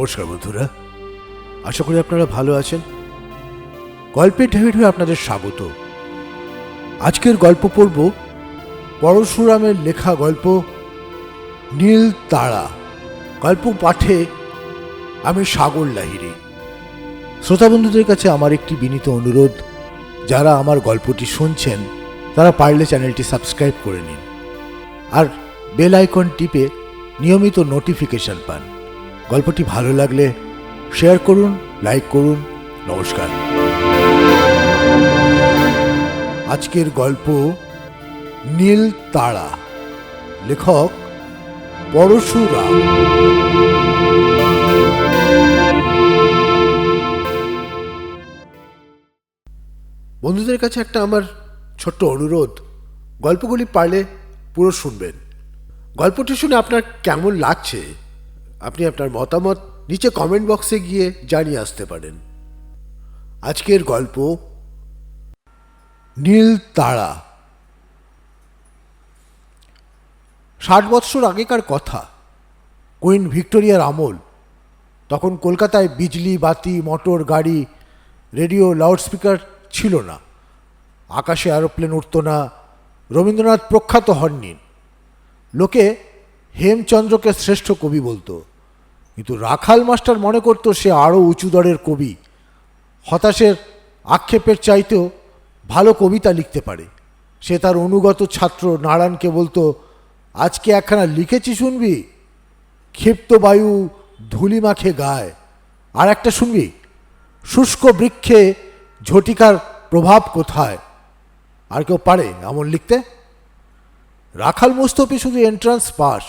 নমস্কার বন্ধুরা। আশা করি আপনারা ভালো আছেন। গল্পের ঢেউয়ে ঢেউয়ে আপনাদের স্বাগত। আজকের গল্প পড়ব পরশুরামের লেখা গল্প নীল তারা। গল্প পাঠে আমি সাগর লাহিরি শ্রোতা বন্ধুদের কাছে আমার একটি বিনীত অনুরোধ, যারা আমার গল্পটি শুনছেন, তারা পারলে চ্যানেলটি সাবস্ক্রাইব করে নিন। আর বেল আইকন টিপে নিয়মিত নোটিফিকেশন পান। গল্পটি ভালো লাগলে শেয়ার করুন, লাইক করুন, নমস্কার। আজকের গল্প নীল তারা, লেখক পরশুরাম। বন্ধুদের কাছে একটা আমার ছোট্ট অনুরোধ, গল্পগুলি পারলে পুরো শুনবেন। গল্পটি শুনে আপনার কেমন লাগছে? আপনি আপনার মতামত নিচে কমেন্ট বক্সে গিয়ে জানিয়ে আসতে পারেন। আজকের গল্প নীল তারা। ষাট বৎসর আগেকার কথা। কুইন ভিক্টোরিয়ার আমল তখন কলকাতায় বিজলি, বাতি, মোটর, গাড়ি, রেডিও, লাউডস্পিকার ছিল না। আকাশে অ্যারোপ্লেন উঠত না। রবীন্দ্রনাথ প্রখ্যাত হননি। লোকে হেমচন্দ্রকে শ্রেষ্ঠ কবি বলতো। কিন্তু রাখাল মাস্টার মনে করতো সে আরও উঁচু দরের কবি। হতাশের আক্ষেপের চাইতেও ভালো কবিতা লিখতে পারে। সে তার অনুগত ছাত্র নারায়ণকে বলতো, আজকে একখানা লিখেছি শুনবি? ক্ষিপ্ত বায়ু ধুলি মাখে গায়। আর একটা শুনবি? শুষ্ক বৃক্ষে ঝটিকার প্রভাব কোথায়? আর কেউ পারে এমন লিখতে? রাখাল মুস্তফি শুধু এন্ট্রান্স পাস,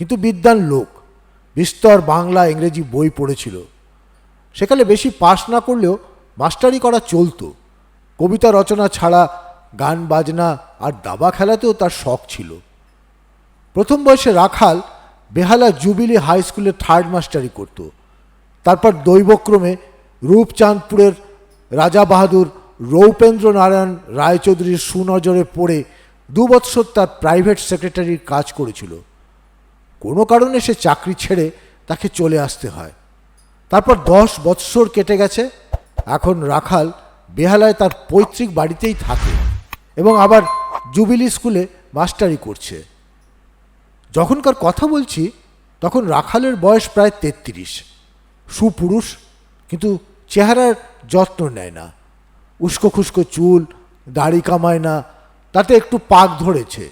কিন্তু বিদ্যান লোক। বিস্তর বাংলা ইংরেজি বই পড়েছিল। সেকালে বেশি পাস না করলেও মাস্টারি করা চলতো। কবিতা রচনা ছাড়া গান, বাজনা আর দাবা খেলাতেও তার শখ ছিল। প্রথম বয়সে রাখাল বেহালা জুবিলি হাই স্কুলে থার্ড মাস্টারি করত। তারপর দৈবক্রমে রূপচাঁদপুরের রাজা বাহাদুর রৌপেন্দ্র নারায়ণ রায়চৌধুরীর সুনজরে পড়ে দু বৎসর তার প্রাইভেট সেক্রেটারির কাজ করেছিল। কোনো কারণে সে চাকরি ছেড়ে তাকে চলে আসতে হয়। তারপর দশ বৎসর কেটে গেছে। এখন রাখাল বেহালায় তার পৈতৃক বাড়িতেই থাকে এবং আবার জুবিলি স্কুলে মাস্টারি করছে। যখনকার কথা বলছি, তখন রাখালের বয়স প্রায় তেত্রিশ। সুপুরুষ, কিন্তু চেহারার যত্ন নেয় না। উস্কো খুস্কো চুল, দাড়ি কামায় না, তাতে একটু পাক ধরেছে।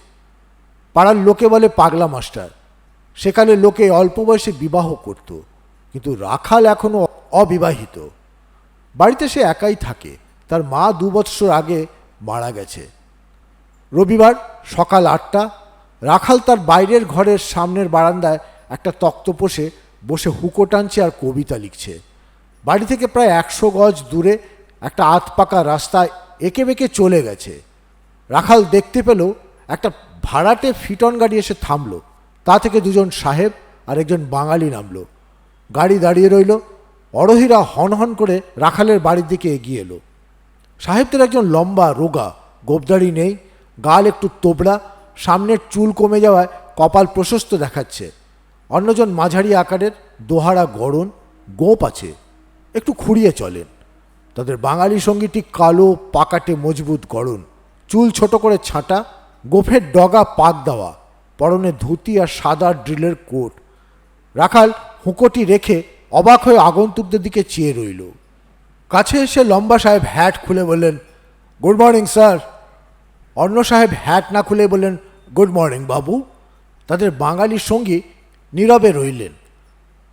পাড়ার লোকে বলে পাগলা মাস্টার। সেকালে লোকে অল্প বয়সে বিবাহ করত, কিন্তু রাখাল এখনও অবিবাহিত। বাড়িতে সে একাই থাকে, তার মা দু বৎসর আগে মারা গেছে। রবিবার সকাল আটটা, রাখাল তার বাইরের ঘরের সামনের বারান্দায় একটা তক্তপোষে বসে হুকো টানছে আর কবিতা লিখছে। বাড়ি থেকে প্রায় একশো গজ দূরে একটা আত পাকা রাস্তায় এঁকে বেঁকে চলে গেছে। রাখাল দেখতে পেল একটা ভাড়াটে ফিটন গাড়ি এসে থামলো। তা থেকে দুজন সাহেব আর একজন বাঙালি নামলো। গাড়ি দাঁড়িয়ে রইল। অরহিরা হনহন করে রাখালের বাড়ির দিকে এগিয়ে এলো। সাহেবদের একজন লম্বা, রোগা গোবদাড়ি নেই, গাল একটু তোবড়া, সামনের চুল কমে যাওয়ায় কপাল প্রশস্ত দেখাচ্ছে। অন্যজন মাঝারি আকারের, দোহারা গড়ন, গোপ আছে। একটু খুঁড়িয়ে চলেন। তাদের বাঙালি সঙ্গীটি কালো, পাকাটে, মজবুত গড়ন। চুল ছোট করে ছাঁটা, গোফের ডগা পাক দেওয়া। পরনে ধুতি আর সাদা ড্রিলের কোট। রাখাল হুঁকোটি রেখে অবাক হয়ে আগন্তুকদের দিকে চেয়ে রইল। কাছে এসে লম্বা সাহেব হ্যাট খুলে বললেন গুড মর্নিং স্যার অন্য সাহেব হ্যাট না খুলে বললেন গুড মর্নিং বাবু। তাদের বাঙালি সঙ্গী নীরবে রইলেন।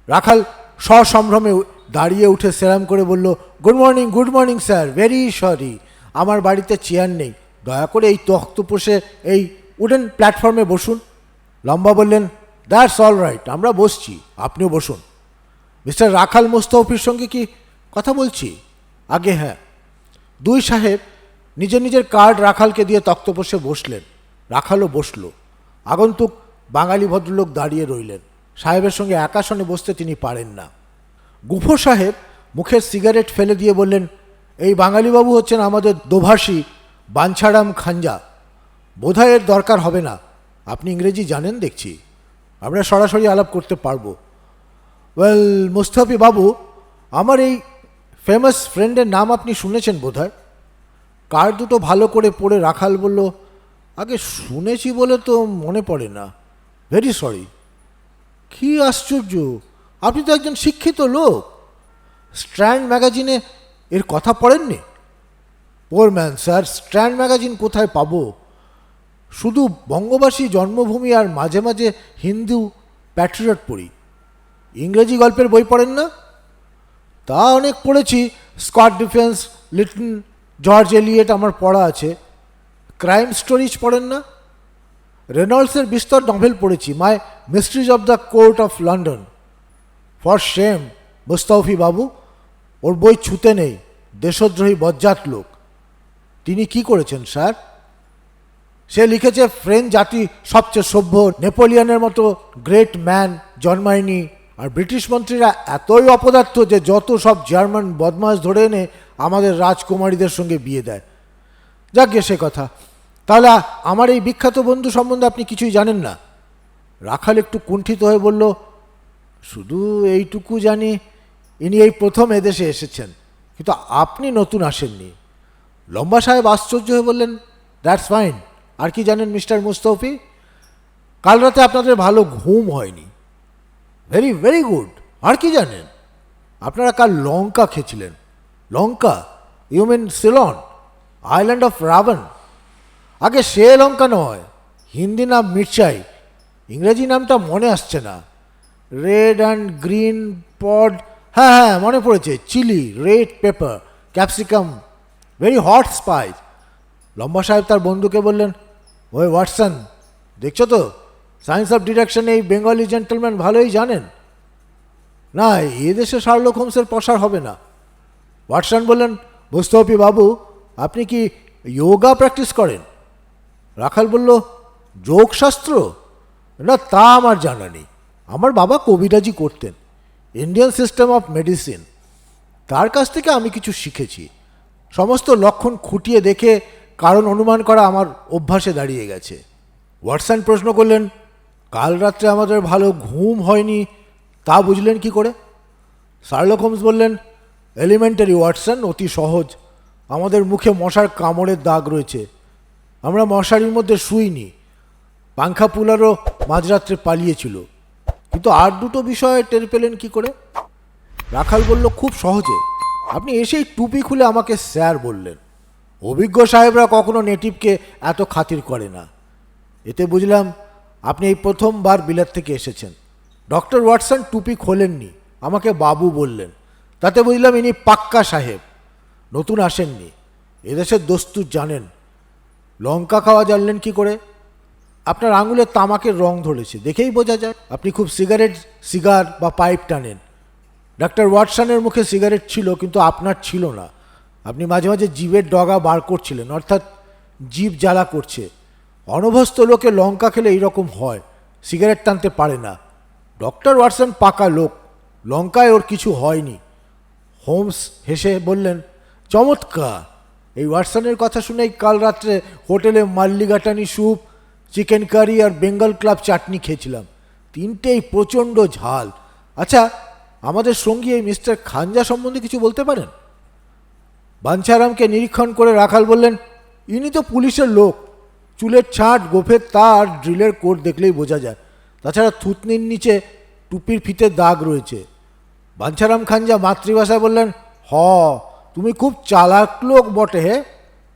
রাখাল সসম্ভ্রমে দাঁড়িয়ে উঠে সেরাম করে বলল good morning good morning sir very sorry আমার বাড়িতে চেয়ার নেই। দয়া করে এই তখ্ত পোষে এই উডেন প্ল্যাটফর্মে বসুন। লম্বা বললেন দ্যাটস অল রাইট আমরা বসছি, আপনিও বসুন। মিস্টার রাখাল মোস্তফির সঙ্গে কি কথা বলছি? আগে হ্যাঁ। দুই সাহেব নিজের নিজের কার্ড রাখালকে দিয়ে তক্তপোষে বসলেন। রাখালও বসল। আগন্তুক বাঙালি ভদ্রলোক দাঁড়িয়ে রইলেন। সাহেবের সঙ্গে একাশনে বসতে তিনি পারেন না। গুফো সাহেব মুখের সিগারেট ফেলে দিয়ে বললেন, এই বাঙালিবাবু হচ্ছেন আমাদের দোভাষী বাঞ্ছারাম খাঞ্জা। বোধহয় এর দরকার হবে না। আপনি ইংরেজি জানেন দেখছি। আমরা সরাসরি আলাপ করতে পারব। ওয়েল মুস্তাফি বাবু, আমার এই ফেমাস ফ্রেন্ডের নাম আপনি শুনেছেন বোধহয়? কার দুটো ভালো করে পড়ে রাখাল বলল, আগে শুনেছি বলে তো মনে পড়ে না। ভেরি সরি কি আশ্চর্য! আপনি তো একজন শিক্ষিত লোক। স্ট্র্যান্ড ম্যাগাজিনে এর কথা পড়েননি? Poor man sir Strand magazine কোথায় পাবো? শুধু বঙ্গবাসী জন্মভূমি আর মাঝে মাঝে হিন্দু প্যাট্রিয়ট পড়ি। ইংরেজি গল্পের বই পড়েন না? তা অনেক পড়েছি। স্কট ডিফেন্স, লিটন, জর্জ এলিয়েট আমার পড়া আছে। ক্রাইম স্টোরিজ পড়েন না? রেনল্ডসের বিস্তর নভেল পড়েছি। My mysteries of the court of London. For shame, Mustafi babu, ওর বই ছুতে নেই। দেশদ্রোহী বজ্জাত লোক। তিনি কি করেছেন, স্যার? সে লিখেছে, ফ্রেঞ্চ জাতি সবচেয়ে সভ্য, নেপোলিয়নের মতো গ্রেট ম্যান জন্মায়নি। আর ব্রিটিশ মন্ত্রীরা এতই অপদার্থ যে যত সব জার্মান বদমাস ধরে এনে আমাদের রাজকুমারীদের সঙ্গে বিয়ে দেয়। যাক গে সে কথা। তাহলে আমার এই বিখ্যাত বন্ধু সম্বন্ধে আপনি কিছুই জানেন না? রাখাল একটু কুণ্ঠিত হয়ে বলল, শুধু এইটুকু জানি, ইনি এই প্রথম এদেশে এসেছেন, কিন্তু আপনি নতুন আসেননি। লম্বা সাহেব আশ্চর্য হয়ে বললেন, দ্যাটস ফাইন। আর কি জানেন মিস্টার মুস্তফি? কাল রাতে আপনাদের ভালো ঘুম হয়নি। ভেরি ভেরি গুড আর কি জানেন? আপনারা কাল লঙ্কা খেয়েছিলেন। Lanka you mean Ceylon island of Ravana আগে সে লঙ্কা নয়, হিন্দি নাম মির্চাই। ইংরেজি নামটা মনে আসছে না। রেড অ্যান্ড গ্রিন পড হ্যাঁ হ্যাঁ মনে পড়েছে। Chilli red pepper capsicum very hot spice লম্বা সাহেব তার বন্ধুকে বললেন ওই ওয়াটসন, দেখছ তো? সায়েন্স অফ ডিরেকশন এই বেঙ্গলি জেন্টলম্যান ভালোই জানেন। না, এ দেশে শার্লক হোমসের প্রসার হবে না। ওয়াটসন বললেন, মুস্তফি বাবু, আপনি কি যোগা প্র্যাকটিস করেন? রাখাল বলল, যোগশাস্ত্র? না, তা আমার জানা নেই। আমার বাবা কবিরাজি করতেন ইন্ডিয়ান সিস্টেম অফ মেডিসিন তার কাছ থেকে আমি কিছু শিখেছি। সমস্ত লক্ষণ খুঁটিয়ে দেখে কারণ অনুমান করা আমার অভ্যাসে দাঁড়িয়ে গেছে। ওয়াটসন প্রশ্ন করলেন, কাল রাত্রে আমাদের ভালো ঘুম হয়নি, তা বুঝলেন কি করে? শার্লক হোমস বললেন, এলিমেন্টারি ওয়াটসন অতি সহজ। আমাদের মুখে মশার কামড়ের দাগ রয়েছে। আমরা মশারির মধ্যে শুইনি। পাংখা পুলারও মাঝরাত্রে পালিয়েছিল। কিন্তু আর দুটো বিষয়ে টের পেলেন কি করে? রাখাল বলল, খুব সহজে। আপনি এসেই টুপি খুলে আমাকে স্যার বললেন। অভিজ্ঞ সাহেবরা কখনো নেটিভকে এত খাতির করে না। এতে বুঝলাম আপনি এই প্রথমবার বিলাত থেকে এসেছেন। ডক্টর ওয়াটসন টুপি খোলেননি, আমাকে বাবু বললেন। তাতে বুঝলাম ইনি পাক্কা সাহেব, নতুন আসেননি, এদেশের দস্তুর জানেন। লঙ্কা খাওয়া জানলেন কি করে? আপনার আঙুলে তামাকের রং ধরেছে, দেখেই বোঝা যায়। আপনি খুব সিগারেট, সিগার বা পাইপ টানেন। ডাক্তার ওয়াটসনের মুখে সিগারেট ছিল, কিন্তু আপনার ছিল না। মাঝে মাঝে জীবের ডগা বার করছিলেন, অর্থাৎ জীব জ্বালা করছে। অনভ্যস্ত লোকে লঙ্কা খেলে এইরকম হয়, সিগারেট টানতে পারে না। ডক্টর ওয়াটসন পাকা লোক, লঙ্কায় ওর কিছু হয়নি। হোমস হেসে বললেন, চমৎকার! এই ওয়াটসনের কথা শুনেই কাল রাত্রে হোটেলে মাল্লিগাটানি স্যুপ, চিকেন কারি আর বেঙ্গল ক্লাব চাটনি খেয়েছিলাম। তিনটেই প্রচণ্ড ঝাল। আচ্ছা আমাদের সঙ্গী এই মিস্টার খানজা সম্বন্ধে কিছু বলতে পারেন? বাঞ্ছারামকে নিরীক্ষণ করে রাখাল বললেন, ইনি তো পুলিশের লোক। চুলের ছাঁট, গোফের তার, ড্রিলের কোট দেখলেই বোঝা যায়। তাছাড়া থুতনির নিচে টুপির ফিতে দাগ রয়েছে। বাঞ্ছারাম খান যা মাতৃভাষায় বললেন, হ, তুমি খুব চালাক লোক বটে হে।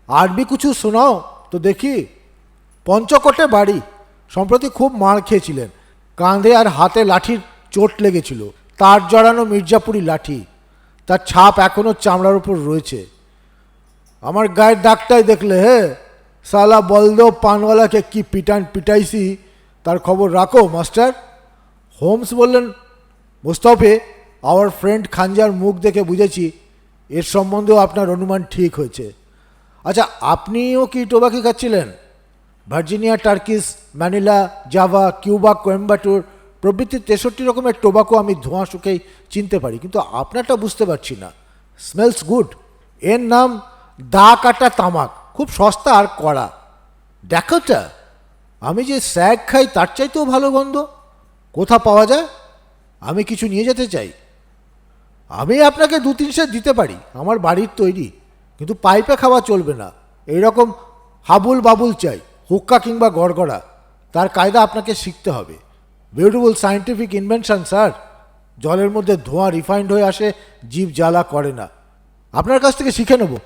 আরবি কিছু শোনাও তো দেখি। পঞ্চকোটে বাড়ি। সম্প্রতি খুব মার খেয়েছিলেন। কাঁধে আর হাতে লাঠির চোট লেগেছিল। তার জড়ানো মির্জাপুরি লাঠি। তার ছাপ এখনও চামড়ার উপর রয়েছে। আমার গায়ের দাগটাই দেখলে, হে? সালা বলদো পানওয়ালাকে কি পিটান পিটাইছি, তার খবর রাখো, মাস্টার। হোমস বললেন, মোস্তফে আওয়ার ফ্রেন্ড খানজার মুখ দেখে বুঝেছি, এর সম্বন্ধেও আপনার অনুমান ঠিক হয়েছে। আচ্ছা আপনিও কি tobacco খাচ্ছিলেন? Virginia, Turkish, Manila, Java, Cuba, Coimbatore প্রভৃতি তেষট্টি রকমের টোবাকো আমি ধোঁয়া শুকেই চিনতে পারি, কিন্তু আপনারটা বুঝতে পারছি না। Smells good. এর নাম দা কাটা তামাক, খুব সস্তা আর কড়া। দেখো দেখোটা আমি যে স্যাগ খাই তার চাইতেও ভালো গন্ধ। কোথা পাওয়া যায়? আমি কিছু নিয়ে যেতে চাই। আমি আপনাকে দু তিন দিতে পারি, আমার বাড়ির তৈরি, কিন্তু পাইপে খাওয়া চলবে না। এইরকম হাবুল বাবুল চাই, হুক্কা কিংবা গড়গড়া। তার কায়দা আপনাকে শিখতে হবে। বিউটিফুল সায়েন্টিফিক ইনভেনশন স্যার জলের মধ্যে ধোঁয়া রিফাইন্ড হয়ে আসে, জীব জ্বালা করে না। আপনার কাছ থেকে শিখে নেব।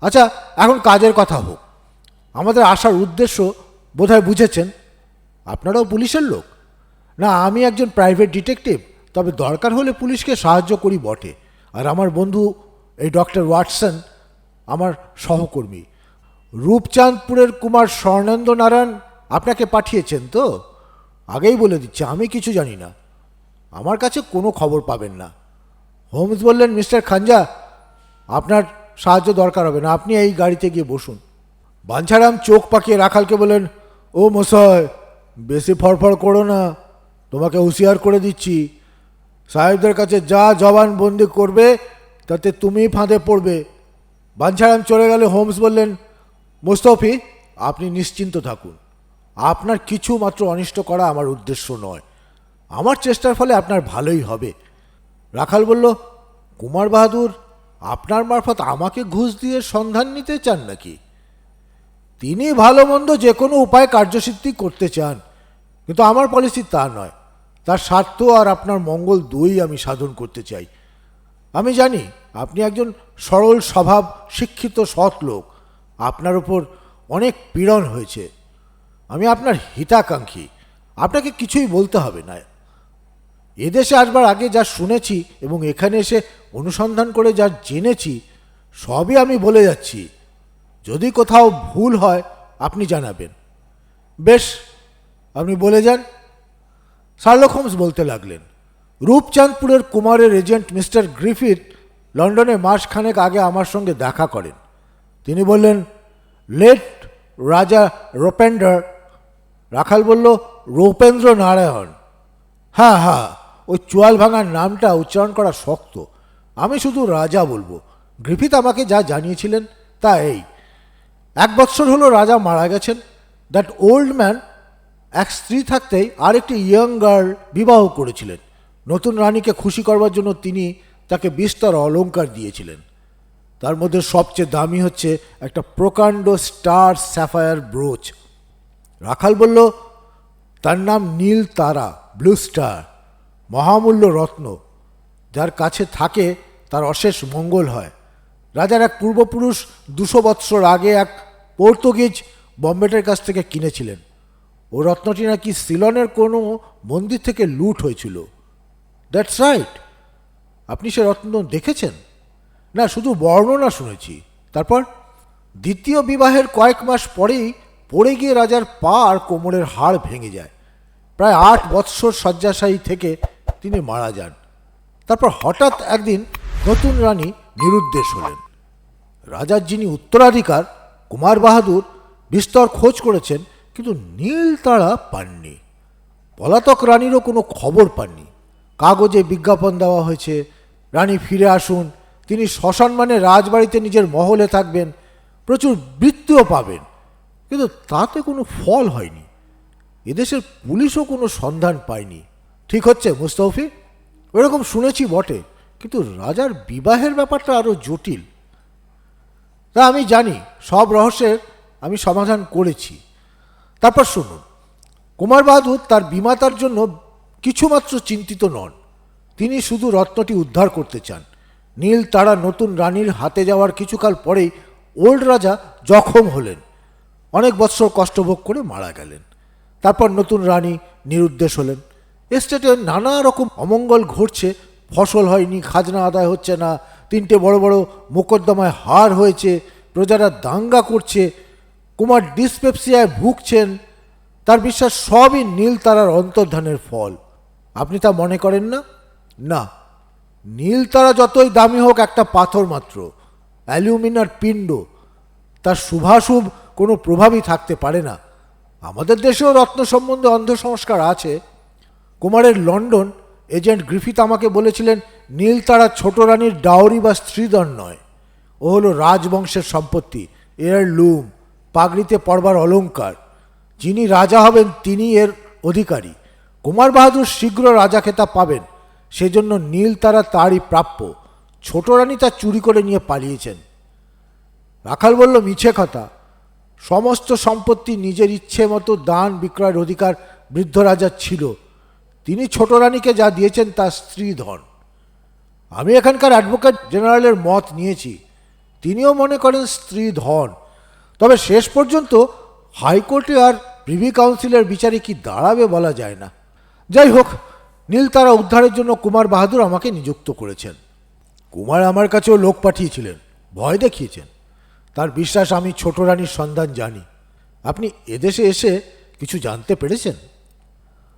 আচ্ছা এখন কাজের কথা হোক। আমাদের আসার উদ্দেশ্য বোধহয় বুঝেছেন। আপনারাও পুলিশের লোক। না, আমি একজন প্রাইভেট ডিটেকটিভ তবে দরকার হলে পুলিশকে সাহায্য করি বটে। আর আমার বন্ধু, এই ডক্টর ওয়াটসন, আমার সহকর্মী। রূপচাঁদপুরের কুমার স্বর্ণেন্দ্র নারায়ণ আপনাকে পাঠিয়েছেন তো? আগেই বলে দিচ্ছি, আমি কিছু জানি না। আমার কাছে কোনো খবর পাবেন না। হোমস বললেন, মিস্টার খাঞ্জা আপনার সাহায্য দরকার হবে না, আপনি এই গাড়িতে গিয়ে বসুন। বাঞ্ছারাম চোখ পাকিয়ে রাখালকে বলেন ও মশাই, বেশি ফড়ফড় করো না, তোমাকে হুঁশিয়ার করে দিচ্ছি। সাহেবদের কাছে যা জবান বন্দি করবে, তাতে তুমিই ফাঁদে পড়বে। বাঞ্ছারাম চলে গেলে হোমস বললেন, মোস্তফি, আপনি নিশ্চিন্ত থাকুন। আপনার কিছু মাত্র অনিষ্ট করা আমার উদ্দেশ্য নয়। আমার চেষ্টার ফলে আপনার ভালোই হবে। রাখাল বলল, কুমার বাহাদুর আপনার মারফত আমাকে ঘুষ দিয়ে সন্ধান নিতে চান নাকি? তিনি ভালো মন্দ যে কোনো উপায় কার্যসিদ্ধি করতে চান, কিন্তু আমার পলিসি তা নয়। তার স্বার্থ আর আপনার মঙ্গল দুই আমি সাধন করতে চাই। আমি জানি আপনি একজন সরল স্বভাব শিক্ষিত সৎ লোক। আপনার উপর অনেক পীড়ন হয়েছে। আমি আপনার হিতাকাঙ্ক্ষী। আপনাকে কিছুই বলতে হবে না। এদেশে আসবার আগে যা শুনেছি এবং এখানে এসে অনুসন্ধান করে যা জেনেছি, সবই আমি বলে যাচ্ছি। যদি কোথাও ভুল হয়, আপনি জানাবেন। বেশ, আপনি বলে যান। শার্লক হোমস বলতে লাগলেন, রূপচাঁদপুরের কুমারের এজেন্ট মিস্টার গ্রিফিথ লন্ডনে মাসখানেক আগে আমার সঙ্গে দেখা করেন। তিনি বললেন, লেট রাজা রোপেন্ডার। রাখাল বলল রূপেন্দ্র নারায়ণ হ্যাঁ হ্যাঁ। ওই চোয়াল ভাঙার নামটা উচ্চারণ করা শক্ত। আমি শুধু রাজা বলব। গ্রিফিথ আমাকে যা জানিয়েছিলেন তা এই। এক বৎসর হলো রাজা মারা গেছেন। দ্যাট ওল্ড ম্যান এক স্ত্রী থাকতেই আরেকটি ইয়ং গার্ল বিবাহ করেছিলেন। নতুন রানীকে খুশি করবার জন্য তিনি তাকে বিস্তর অলংকার দিয়েছিলেন। তার মধ্যে সবচেয়ে দামি হচ্ছে একটা প্রকাণ্ড স্টার স্যাফায়ার ব্রোচ। রাখাল বলল, তার নাম নীল তারা, ব্লু স্টার। মহামূল্য রত্ন। যার কাছে থাকে, তার অশেষ মঙ্গল হয়। রাজার এক পূর্বপুরুষ দুশো বৎসর আগে এক পর্তুগিজ বম্বেটের কাছ থেকে কিনেছিলেন। ও রত্নটি নাকি সিলনের কোনো মন্দির থেকে লুট হয়েছিল। দ্যাটস রাইট আপনি সে রত্ন দেখেছেন? না, শুধু বর্ণনা শুনেছি। তারপর, দ্বিতীয় বিবাহের কয়েক মাস পরেই পড়ে গিয়ে রাজার পা আর কোমরের হাড় ভেঙে যায়। প্রায় আট বৎসর শয্যাশায়ী থেকে তিনি মারা যান। তারপর হঠাৎ একদিন নতুন রানী নিরুদ্দেশ হলেন। রাজার যিনি উত্তরাধিকার, কুমার বাহাদুর, বিস্তর খোঁজ করেছেন, কিন্তু নীল তারা পাননি। পলাতক রানীরও কোনো খবর পাননি। কাগজে বিজ্ঞাপন দেওয়া হয়েছে, রানী ফিরে আসুন, তিনি সসম্মানে রাজবাড়িতে নিজের মহলে থাকবেন, প্রচুর বৃত্তিও পাবেন। কিন্তু তাতে কোনো ফল হয়নি। এদেশের পুলিশও কোনো সন্ধান পায়নি। ঠিক হচ্ছে মুস্তফি ওরকম শুনেছি বটে, কিন্তু রাজার বিবাহের ব্যাপারটা আরও জটিল। তা আমি জানি, সব রহস্যের আমি সমাধান করেছি। তারপর শুনুন, কুমার বাহাদুর তার বিমাতার জন্য কিছুমাত্র চিন্তিত নন। তিনি শুধু রত্নটি উদ্ধার করতে চান। নীল তারা নতুন রানীর হাতে যাওয়ার কিছুকাল পরেই ওল্ড রাজা জখম হলেন। অনেক বৎসর কষ্টভোগ করে মারা গেলেন। তারপর নতুন রানী নিরুদ্দেশ হলেন। এস্টেটে নানা রকম অমঙ্গল ঘটছে। ফসল হয়নি, খাজনা আদায় হচ্ছে না, তিনটে বড় বড় মোকদ্দমায় হার হয়েছে, প্রজারা দাঙ্গা করছে, কুমার ডিসপেপসিয়ায় ভুগছেন, তার বিশ্বাস সবই নীল তারার অন্তর্ধানের ফল। আপনি তা মনে করেন না? না। নীল তারা যতই দামি হোক, একটা পাথর মাত্র অ্যালুমিনার পিণ্ড, তার শুভাশুভ কোনো প্রভাবই থাকতে পারে না। আমাদের দেশেও রত্ন সম্বন্ধে অন্ধ সংস্কার আছে। কুমারের লন্ডন, এজেন্ট গ্রিফিথ আমাকে বলেছিলেন নীল তারা ছোট রানীর ডাওরি বা স্ত্রীধন নয়। ও হলো রাজবংশের সম্পত্তি, এর লুম, পাগড়িতে পড়বার অলংকার। যিনি রাজা হবেন তিনি এর অধিকারী। কুমার বাহাদুর শীঘ্র রাজা খেতাব পাবেন, সেজন্য নীল তারা তারই প্রাপ্য। ছোট রানী তা চুরি করে নিয়ে পালিয়েছেন। রাখাল বলল, মিছে কথা। সমস্ত সম্পত্তি নিজের ইচ্ছে মতো দান বিক্রয়ের অধিকার বৃদ্ধ রাজার ছিল। তিনি ছোট রানীকে যা দিয়েছেন তার স্ত্রী ধন। আমি এখানকার অ্যাডভোকেট জেনারেলের মত নিয়েছি। তিনিও মনে করেন স্ত্রী ধন। তবে শেষ পর্যন্ত হাইকোর্টে আর প্রিভি কাউন্সিলের বিচারে কি দাঁড়াবে বলা যায় না। যাই হোক, নীল তারা উদ্ধারের জন্য কুমার বাহাদুর আমাকে নিযুক্ত করেছেন। কুমার আমার কাছেও লোক পাঠিয়েছিলেন, ভয় দেখিয়েছেন। তার বিশ্বাস আমি ছোট রানীর সন্ধান জানি। আপনি এদেশে এসে কিছু জানতে পেরেছেন?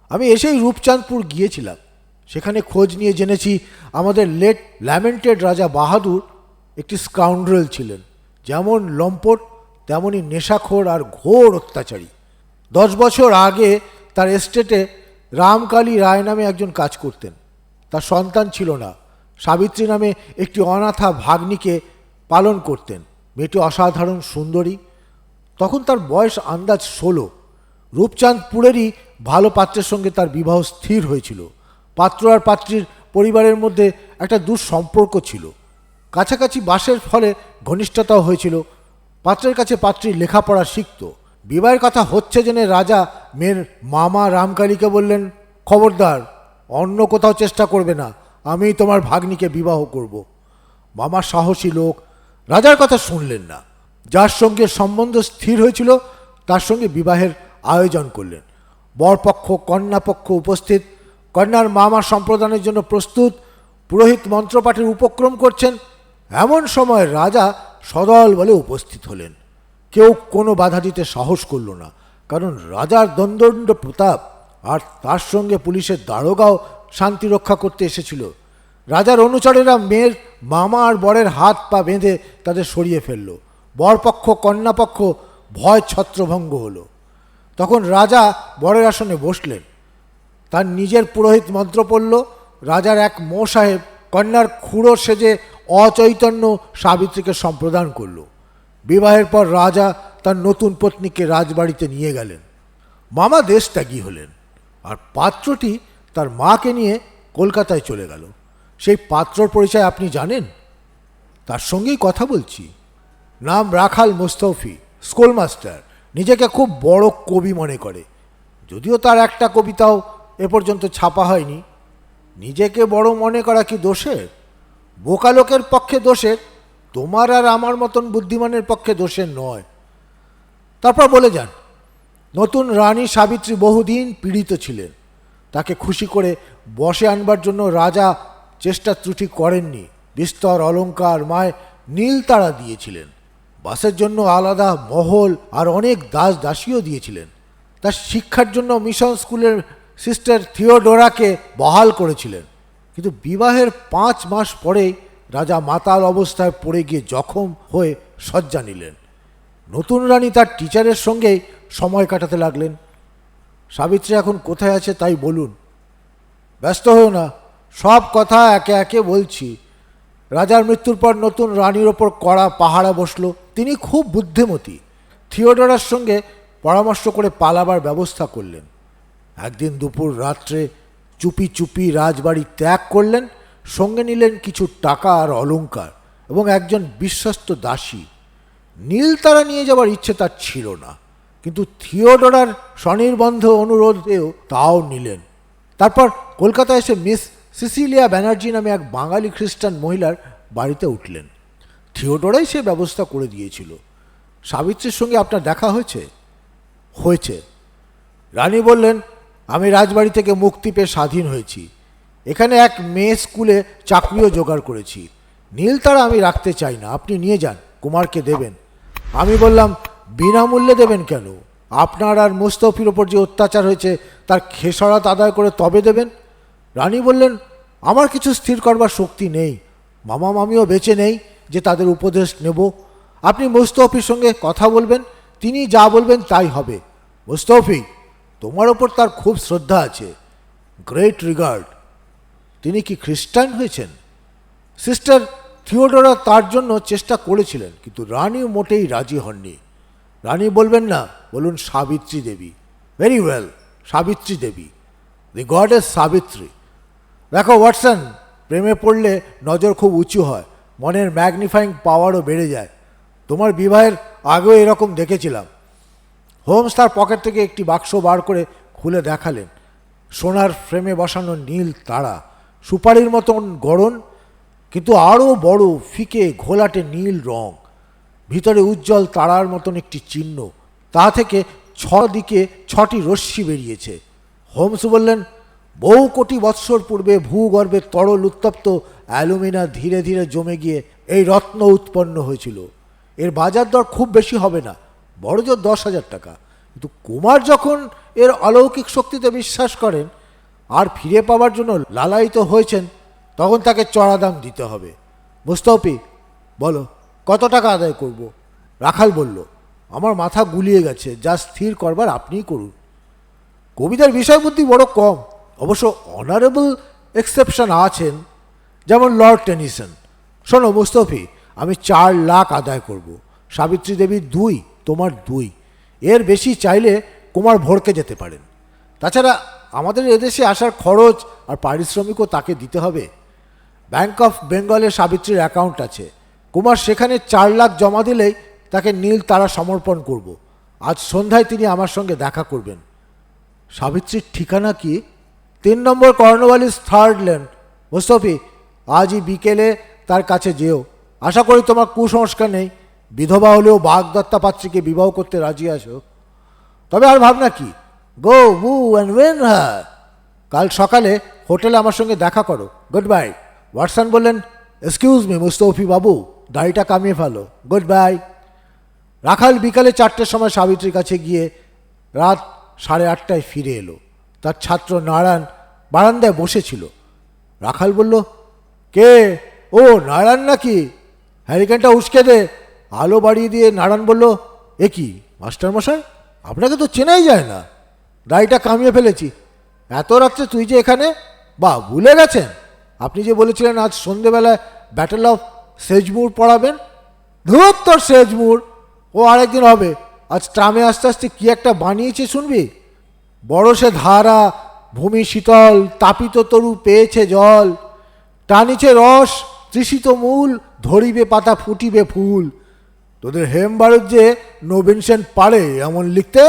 আমি এসেই রূপচাঁদপুর গিয়েছিলাম। সেখানে খোঁজ নিয়ে জেনেছি আমাদের লেট ল্যামেন্টেড রাজা বাহাদুর একটি স্কাউন্ড্রেল ছিলেন। যেমন লম্পট তেমনই নেশাখোর আর ঘোর অত্যাচারী। দশ বছর আগে তার এস্টেটে রামকালী রায় নামে একজন কাজ করতেন। তার সন্তান ছিল না। সাবিত্রী নামে একটি অনাথা ভাগ্নিকে পালন করতেন। মেয়েটি অসাধারণ, সুন্দরী। তখন তার বয়স আন্দাজ ষোলো। রূপচাঁদপুরেরই ভালো পাত্রের সঙ্গে তার বিবাহ স্থির হয়েছিল। পাত্র আর পাত্রীর পরিবারের মধ্যে একটা দুঃসম্পর্ক ছিল। কাছাকাছি বাসের ফলে ঘনিষ্ঠতাও হয়েছিল। পাত্রের কাছে পাত্রী লেখাপড়া শিখত। বিবাহের কথা হচ্ছে জেনে রাজা মেয়ের মামা রামকালীকে বললেন, খবরদার, অন্য কোথাও চেষ্টা করবে না। আমি তোমার ভাগ্নিকে বিবাহ করব। মামা সাহসী লোক, রাজার কথা শুনলেন না। যার সঙ্গে সম্বন্ধ স্থির হয়েছিল, তার সঙ্গে বিবাহের আয়োজন করলেন। বরপক্ষ, কন্যাপক্ষ উপস্থিত, কন্যার মামা সম্প্রদানের জন্য প্রস্তুত, পুরোহিত মন্ত্রপাঠের উপক্রম করছেন, এমন সময় রাজা সদল বলে উপস্থিত হলেন। কেউ কোনো বাধা দিতে সাহস করল না, কারণ রাজার দণ্ডদণ্ড প্রতাপ আর তার সঙ্গে পুলিশের দারোগাও শান্তি রক্ষা করতে এসেছিল। রাজার অনুচরেরা মেয়ের মামা আর বরের হাত পা বেঁধে তাদের সরিয়ে ফেলল। বরপক্ষ, কন্যাপক্ষ ভয় ছত্রভঙ্গ হলো। তখন রাজা বরের আসনে বসলেন। তার নিজের পুরোহিত মন্ত্র পড়ল, রাজার এক মো সাহেব কন্যার খুঁড়ো সেজে অচৈতন্য সাবিত্রীকে সম্প্রদান করল। বিবাহের পর রাজা তার নতুন পত্নীকে রাজবাড়িতে নিয়ে গেলেন। মামা দেশ ত্যাগী হলেন আর পাত্রটি তার মাকে নিয়ে কলকাতায় চলে গেল। সেই পাত্রর পরিচয় আপনি জানেন? তার সঙ্গেই কথা বলছি। নাম রাখাল মোস্তফি স্কুল মাস্টার নিজেকে খুব বড় কবি মনে করে। যদিও তার একটা কবিতাও এ পর্যন্ত ছাপা হয়নি। নিজেকে বড় মনে করা কি দোষের? বোকা লোকের পক্ষে দোষের? তোমার আর আমার মতন বুদ্ধিমানের পক্ষে দোষের নয়। তারপর বলে যান, নতুন রানী সাবিত্রী বহুদিন পীড়িত ছিলেন। তাকে খুশি করে বসে আনবার জন্য রাজা চেষ্টা ত্রুটি করেননি। বিস্তর অলংকার মায় নীল তারা দিয়েছিলেন। বাসের জন্য আলাদা মহল আর অনেক দাস দাসীও দিয়েছিলেন। তার শিক্ষার জন্য মিশন স্কুলের সিস্টার থিওডোরাকে বহাল করেছিলেন। কিন্তু বিবাহের পাঁচ মাস পরেই রাজা মাতাল অবস্থায় পড়ে গিয়ে জখম হয়ে শয্যা নিলেন। নতুন রানী তার টিচারের সঙ্গেই সময় কাটাতে লাগলেন। সাবিত্রী এখন কোথায় আছে তাই বলুন। ব্যস্ত হও না, সব কথা একে একে বলছি। রাজার মৃত্যুর পর নতুন রানীর ওপর কড়া পাহারা বসল। তিনি খুব বুদ্ধিমতী। থিওডোরার সঙ্গে পরামর্শ করে পালাবার ব্যবস্থা করলেন। একদিন দুপুর রাত্রে চুপি চুপি রাজবাড়ি ত্যাগ করলেন, সঙ্গে নিলেন কিছু টাকা আর অলংকার এবং একজন বিশ্বস্ত দাসী। নীল তারা নিয়ে যাওয়ার ইচ্ছে তার ছিল না, কিন্তু থিওডোরার স্বনির্বন্ধ অনুরোধেও তাও নিলেন। তারপর কলকাতায় এসে মিস সিসিলিয়া ব্যানার্জি নামে এক বাঙালি খ্রিস্টান মহিলার বাড়িতে উঠলেন। থিওডোরাই সে ব্যবস্থা করে দিয়েছিল। সাবিত্রীর সঙ্গে আপনার দেখা হয়েছে? হয়েছে। রানী বললেন, আমি রাজবাড়ি থেকে মুক্তি পেয়ে স্বাধীন হয়েছি। এখানে এক মেয়ে স্কুলে চাকরিও জোগাড় করেছি। নীল তারা আমি রাখতে চাই না, আপনি নিয়ে যান, কুমারকে দেবেন। আমি বললাম, বিনামূল্যে দেবেন কেন? আপনার আর মুস্তফির ওপর যে অত্যাচার হয়েছে, তার খেসরাত আদায় করে তবে দেবেন? রানী বললেন, আমার কিছু স্থির করবার শক্তি নেই। মামা মামিও বেঁচে নেই। যে তাদের উপদেশ নেব। আপনি মুস্তফির সঙ্গে কথা বলবেন, তিনি যা বলবেন তাই হবে। মোস্তফি, তোমার ওপর তার খুব শ্রদ্ধা আছে। গ্রেট রিগার্ড তিনি কি খ্রিস্টান হয়েছেন? সিস্টার থিওডোরা তার জন্য চেষ্টা করেছিলেন, কিন্তু রানী মোটেই রাজি হননি। রানী বলবেন না, বলুন Savitri Devi. Very well Savitri Devi. The goddess Savitri. দেখো, ওয়াটসন, প্রেমে পড়লে নজর খুব উঁচু হয়। মনের ম্যাগনিফাইং পাওয়ারও বেড়ে যায়। তোমার বিবাহের আগেও এরকম দেখেছিলাম। হোমস তার পকেট থেকে একটি বাক্স বার করে খুলে দেখালেন। সোনার ফ্রেমে বসানো নীল তারা, সুপারির মতন গড়ন, কিন্তু আরও বড়, ফিকে, ঘোলাটে নীল রং। ভিতরে উজ্জ্বল তারার মতন একটি চিহ্ন। তা থেকে ছ দিকে ছটি রশ্মি বেরিয়েছে। হোমস বললেন, বহু কোটি বৎসর পূর্বে ভূগর্ভের তরল উত্তপ্ত অ্যালুমিনা ধীরে ধীরে জমে গিয়ে এই রত্ন উৎপন্ন হয়েছিল। এর বাজার দর খুব বেশি হবে না, বড় জোর দশ হাজার টাকা। কিন্তু কুমার যখন এর অলৌকিক শক্তিতে বিশ্বাস করেন, আর ফিরে পাওয়ার জন্য লালায়িত হয়েছেন, তখন তাকে চড়া দাম দিতে হবে। মুস্তফি বলো, কত টাকা আদায় করব? রাখাল বলল, আমার মাথা গুলিয়ে গেছে, যা স্থির করবার আপনিই করুন। কবিতার বিষয়বুদ্ধি বড় কম, অবশ্য অনারেবল এক্সেপশন আছেন। যেমন লর্ড টেনিসন। শোনো মুস্তফি, আমি চার লাখ আদায় করব। সাবিত্রী দেবী দুই, তোমার দুই। এর বেশি চাইলে কুমার ভরকে যেতে পারেন। তাছাড়া আমাদের এদেশে আসার খরচ আর পারিশ্রমিকও তাকে দিতে হবে। ব্যাংক অফ বেঙ্গলে সাবিত্রীর অ্যাকাউন্ট আছে। কুমার সেখানে চার লাখ জমা দিলেই তাকে নীল তারা সমর্পণ করব। আজ সন্ধ্যায় তিনি আমার সঙ্গে দেখা করবেন। সাবিত্রীর ঠিকানা কি? তিন নম্বর কর্নওয়ালিস থার্ড লেন মুস্তফি আজই বিকেলে তার কাছে যেও। আশা করি তোমার কুসংস্কার নেই। বিধবা হলেও বাগদত্তা পাত্রীকে বিবাহ করতে রাজি আসো তবে আর ভাবনা কি? গো বু অ্যান্ড ওয়েন হার কাল সকালে হোটেলে আমার সঙ্গে দেখা করো। গুড বাই ওয়াটসন বললেন এক্সকিউজ মি মুস্তফি বাবু, দাড়িটা কামিয়ে ফেলো। গুড বাই রাখাল বিকালে চারটের সময় সাবিত্রীর কাছে গিয়ে রাত সাড়ে আটটায় ফিরে এলো। তার ছাত্র নারায়ণ বারান্দায় বসেছিল। রাখাল বলল কে? ও নারায়ণ নাকি? হ্যারিকেনটা উস্কে দে। আলো বাড়িয়ে দিয়ে নারায়ণ বলল, এ কি মাস্টারমশাই আপনাকে তো চেনাই যায় না। দাড়িটা কামিয়ে ফেলেছি। এত রাত্রে তুই যে এখানে? বা, ভুলে গেছেন? আপনি যে বলেছিলেন আজ সন্ধেবেলায় ব্যাটেল অফ সেজমুর পড়াবেন? ধুর তোর সেজমুর ও আরেকদিন হবে। আজ ট্রামে আস্তে আস্তে কি একটা বানিয়েছে শুনবি? বড় সে ধারা, ভূমি শীতল, তাপিত তরু পেয়েছে জল। টানিছে রস, তৃষিত মূল, ধরিবে পাতা, ফুটিবে ফুল। তোদের হেম বারুদ যে নবীন সেন পারে এমন লিখতে?